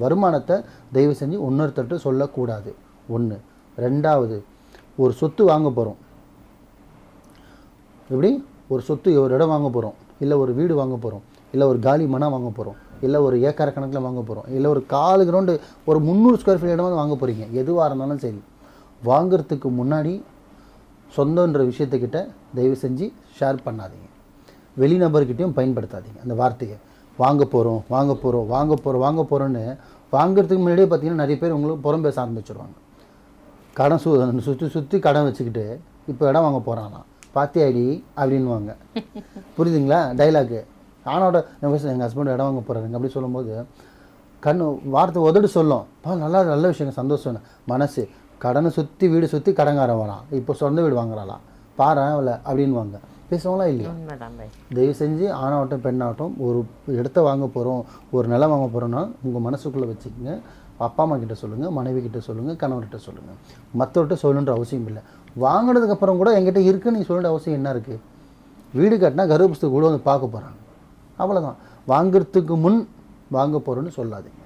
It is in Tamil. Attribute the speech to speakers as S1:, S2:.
S1: வருமானத்தை தயவு செஞ்சு இன்னொருத்தர்கிட்ட சொல்லக்கூடாது. ஒன்று ரெண்டாவது ஒரு சொத்து வாங்க போகிறோம் எப்படி? ஒரு சொத்து ஒரு இடம் வாங்க போகிறோம் இல்லை ஒரு வீடு வாங்க போகிறோம் இல்லை ஒரு காலி மனம் வாங்க போகிறோம் இல்லை ஒரு ஏக்கர் கணக்கில் வாங்க போகிறோம் இல்லை ஒரு காலு கிரவுண்டு ஒரு முந்நூறு ஸ்கொயர் ஃபீட் இடம் வாங்க போகிறீங்க எதுவாக இருந்தாலும் சரி. வாங்குறதுக்கு முன்னாடி சொந்தன்ற விஷயத்துக்கிட்ட தயவு செஞ்சு ஷேர் பண்ணாதீங்க. வெளிநபர்கிட்டையும் பயன்படுத்தாதீங்க. அந்த வார்த்தையை. வாங்க போகிறோம் வாங்க போகிறோம் வாங்க போகிறோம் வாங்க போகிறோன்னு வாங்குறதுக்கு முன்னாடியே பார்த்தீங்கன்னா நிறைய பேர் உங்களுக்கு புறம் பேச ஆரம்பிச்சிருவாங்க. கடன் சு சுற்றி சுற்றி கடன் வச்சுக்கிட்டு இப்போ இடம் வாங்க போகிறானாம் பாத்தியாடி அப்படின்வாங்க புரியுதுங்களா? டைலாக்கு ஆனோட எங்கள் ஹஸ்பண்ட் இடம் வாங்க போகிறாருங்க அப்படி சொல்லும்போது கண் வார்த்தை உதடு சொல்லும். பா நல்லா நல்ல விஷயங்க சந்தோஷம் மனசு கடனை சுற்றி வீடு சுற்றி கடங்காரன் வரான். இப்போ சொந்த வீடு வாங்குறாளா பாரு அவளை அப்படின்வாங்க பேசுவாங்களா இல்லையா? தயவு செஞ்சு ஆணாகட்டும் பெண்ணாகட்டும் ஒரு இடத்த வாங்க போகிறோம் ஒரு நிலம் வாங்க போகிறோன்னா உங்கள் மனசுக்குள்ளே வச்சுக்கோங்க. அப்பா அம்மா கிட்ட சொல்லுங்கள் மனைவி கிட்ட சொல்லுங்கள் கணவர்கிட்ட சொல்லுங்கள் மற்றவர்கிட்ட சொல்லணுன்ற அவசியம் இல்லை. வாங்கினதுக்கப்புறம் கூட என்கிட்ட இருக்குன்னு நீ சொல்லுற அவசியம் என்ன இருக்குது வீடு கட்டினா கர்ப்பஸ்து கூட வந்து பார்க்க போகிறாங்க அவ்வளோதான் வாங்குறதுக்கு முன் வாங்க போகிறோன்னு சொல்லாதீங்க.